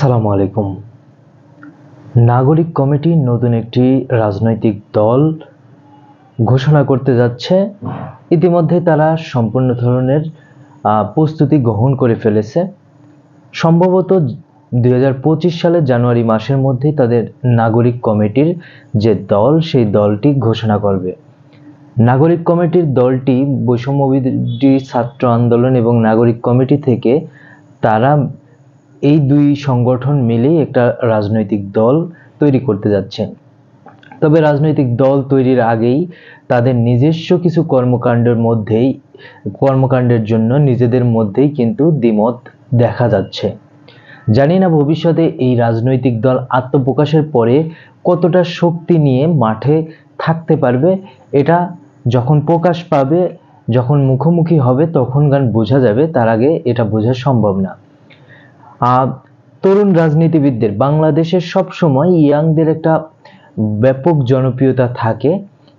আসসালামু আলাইকুম। নাগরিক কমিটি নতুন একটি রাজনৈতিক দল ঘোষণা করতে যাচ্ছে। ইতিমধ্যে তারা সম্পূর্ণ ধরনের প্রস্তুতি গ্রহণ করে ফেলেছে। সম্ভবত দুই হাজার পঁচিশ সালের জানুয়ারি মাসের মধ্যেই তাদের নাগরিক কমিটির যে দল, সেই দলটি ঘোষণা করবে। নাগরিক কমিটির দলটি বৈষম্যবিরোধী ছাত্র আন্দোলন এবং নাগরিক কমিটি থেকে তারা এই দুই সংগঠন মিলেই একটা রাজনৈতিক দল তৈরি করতে যাচ্ছে। তবে রাজনৈতিক দল তৈরির আগেই তাদের নিজস্ব কিছু কর্মকাণ্ডের মধ্যেই, কর্মকাণ্ডের জন্য নিজেদের মধ্যেই কিন্তু দ্বিমত দেখা যাচ্ছে। জানি না ভবিষ্যতে এই রাজনৈতিক দল আত্মপ্রকাশের পরে কতটা শক্তি নিয়ে মাঠে থাকতে পারবে, এটা যখন প্রকাশ পাবে, যখন মুখোমুখি হবে তখন গান বোঝা যাবে, তার আগে এটা বোঝা সম্ভব না। তরুণ রাজনীতিবিদদের, বাংলাদেশের সবসময় ইয়াংদের একটা ব্যাপক জনপ্রিয়তা থাকে।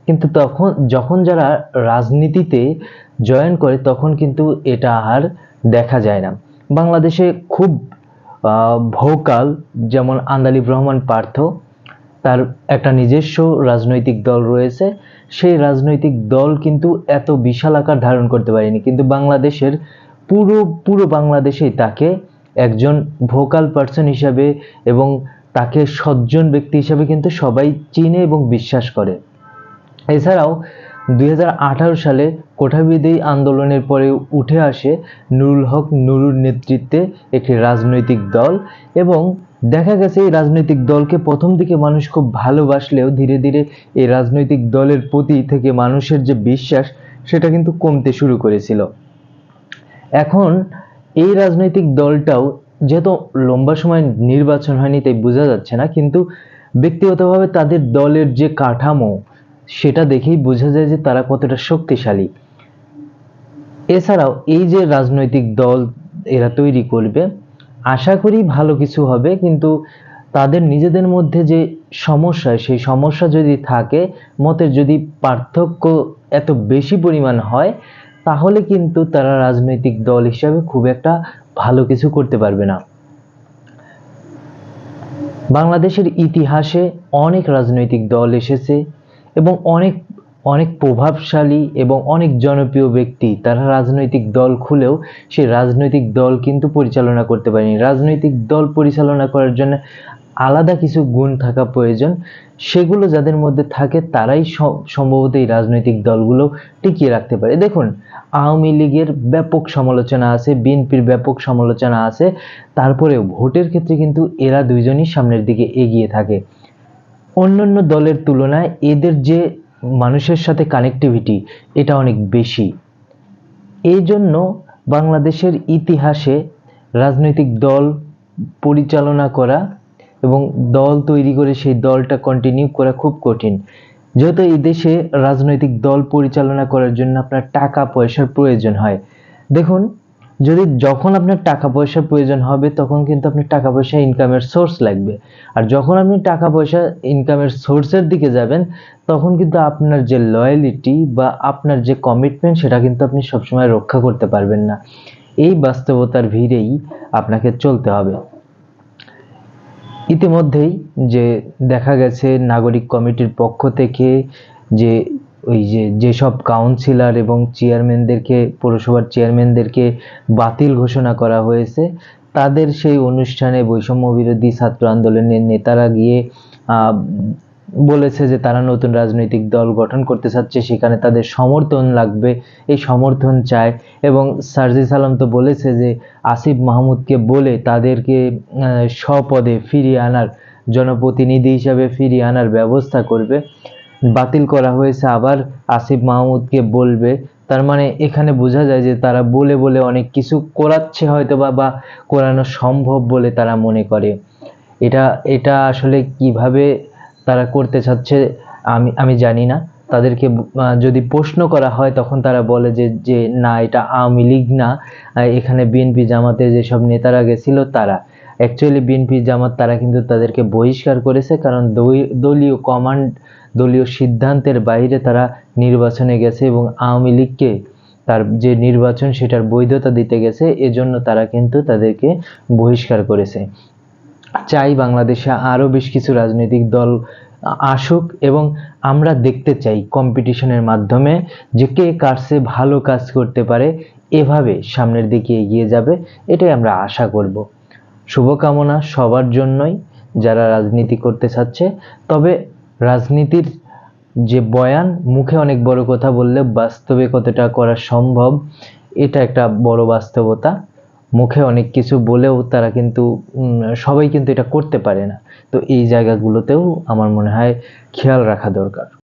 কিন্তু তখন, যখন যারা রাজনীতিতে জয়েন করে, তখন কিন্তু এটা আর দেখা যায় না। বাংলাদেশে খুব ভোকাল যেমন আন্দালিব রহমান পার্থ, তার একটা নিজস্ব রাজনৈতিক দল রয়েছে। সেই রাজনৈতিক দল কিন্তু এত বিশাল আকার ধারণ করতে পারেনি। কিন্তু বাংলাদেশের পুরো পুরো বাংলাদেশেই তাকে একজন ভোকাল পার্সন হিসাবে এবং তাকে সজ্জন ব্যক্তি হিসাবে কিন্তু সবাই চিনে এবং বিশ্বাস করে। এছাড়াও দুই হাজার আঠারো সালে কোঠাবিদেই আন্দোলনের পরে উঠে আসে নুরুল হক নুরুর নেতৃত্বে একটি রাজনৈতিক দল এবং দেখা গেছে এই রাজনৈতিক দলকে প্রথম দিকে মানুষ খুব ভালোবাসলেও ধীরে ধীরে এই রাজনৈতিক দলের প্রতি থেকে মানুষের যে বিশ্বাস, সেটা কিন্তু কমতে শুরু করেছিল। এখন এই রাজনৈতিক দলটাও যেহেতু লম্বা সময় নির্বাচন হয়নি, তাই বোঝা যাচ্ছে না, কিন্তু ব্যক্তিগতভাবে তাদের দলের যে কাঠামো, সেটা দেখেই বোঝা যায় যে তারা কতটা শক্তিশালী। এছাড়াও এই যে রাজনৈতিক দল এরা তৈরি করবে, আশা করি ভালো কিছু হবে, কিন্তু তাদের নিজেদের মধ্যে যে সমস্যা, সেই সমস্যা যদি থাকে, মতের যদি পার্থক্য এত বেশি পরিমাণ হয় তাহলে কিন্তু তারা রাজনৈতিক দল হিসাবে খুব একটা ভালো কিছু করতে পারবে না। বাংলাদেশের ইতিহাসে অনেক রাজনৈতিক দল এসেছে এবং অনেক অনেক প্রভাবশালী এবং অনেক জনপ্রিয় ব্যক্তি তারা রাজনৈতিক দল খুলেও সেই রাজনৈতিক দল কিন্তু পরিচালনা করতে পারেনি। রাজনৈতিক দল পরিচালনা করার জন্য আলাদা কিছু গুণ থাকা প্রয়োজন। সেগুলো যাদের মধ্যে থাকে, তারাই সম্ভবত এই রাজনৈতিক দলগুলো টিকিয়ে রাখতে পারে। দেখুন, আওয়ামী লীগের ব্যাপক সমালোচনা আছে, বিএনপির ব্যাপক সমালোচনা আছে, তারপরেও ভোটের ক্ষেত্রে কিন্তু এরা দুইজনই সামনের দিকে এগিয়ে থাকে। অন্যান্য দলের তুলনায় এদের যে মানুষের সাথে কানেক্টিভিটি এটা অনেক বেশি। এই জন্য বাংলাদেশের ইতিহাসে রাজনৈতিক দল পরিচালনা করা এবং দল তৈরি করে সেই দলটা কন্টিনিউ করা খুব কঠিন। যেহেতু এই দেশে রাজনৈতিক দল পরিচালনা করার জন্য আপনার টাকা পয়সার প্রয়োজন হয়। দেখুন, যদি যখন আপনার টাকা পয়সার প্রয়োজন হবে, তখন কিন্তু আপনার টাকা পয়সা ইনকামের সোর্স লাগবে। আর যখন আপনি টাকা পয়সা ইনকামের সোর্সের দিকে যাবেন, তখন কিন্তু আপনার যে লয়ালিটি বা আপনার যে কমিটমেন্ট সেটা কিন্তু আপনি সবসময় রক্ষা করতে পারবেন না। এই বাস্তবতার ভিড়েই আপনাকে চলতে হবে। ইতিমধ্যেই যে দেখা গেছে নাগরিক কমিটির পক্ষ থেকে যে ওই যে যেসব কাউন্সিলর এবং চেয়ারম্যানদেরকে, পৌরসভার চেয়ারম্যানদেরকে বাতিল ঘোষণা করা হয়েছে, তাদের সেই অনুষ্ঠানে বৈষম্য বিরোধী ছাত্র আন্দোলনের নেতারা গিয়ে বলেছে যে তারা নতুন রাজনৈতিক দল গঠন করতে চাচ্ছে, সেখানে তাদের সমর্থন লাগবে, এই সমর্থন চায়। এবং সার্জিস আলম তো বলেছে যে আসিফ মাহমুদকে বলে তাদেরকে স্বপদে ফিরিয়ে আনার জনপ্রতিনিধি হিসাবে ফিরিয়ে আনার ব্যবস্থা করবে। বাতিল করা হয়েছে আবার আসিফ মাহমুদকে বলবে। তার মানে এখানে বোঝা যায় যে তারা বলে বলে অনেক কিছু করাচ্ছে হয়তো বা বা করানো সম্ভব বলে তারা মনে করে। এটা এটা আসলে কীভাবে তারা করতে চাচ্ছে, আমি আমি জানি না। তাদেরকে যদি প্রশ্ন করা হয়, তখন তারা বলে যে যে, না, এটা আওয়ামী লীগ না। এখানে বিএনপি জামাতের যেসব নেতারা গেছিল, তারা। অ্যাকচুয়ালি বিএনপি জামাত, তারা কিন্তু তাদেরকে বহিষ্কার করেছে, কারণ দলীয় কমান্ড দলীয় সিদ্ধান্তের বাইরে তারা নির্বাচনে গেছে এবং আওয়ামী লীগকে তার যে নির্বাচন, সেটার বৈধতা দিতে গেছে। এজন্য তারা কিন্তু তাদেরকে বহিষ্কার করেছে। চাই বাংলাদেশে আরও বেশ কিছু রাজনৈতিক দল আসুক এবং আমরা দেখতে চাই কম্পিটিশনের মাধ্যমে যে কে কার চেয়ে ভালো কাজ করতে পারে, এভাবে সামনের দিকে এগিয়ে যাবে, এটাই আমরা আশা করব। শুভকামনা সবার জন্যই যারা রাজনীতি করতে চাচ্ছে, তবে রাজনীতির যে বয়ান, মুখে অনেক বড় কথা বললে বাস্তবে কতটা করা সম্ভব, এটা একটা বড় বাস্তবতা। মুখে অনেক কিছু বলেও তারা কিন্তু সবাই কিন্তু এটা করতে পারে না। তো এই জায়গাগুলোতেও আমার মনে হয় খেয়াল রাখা দরকার।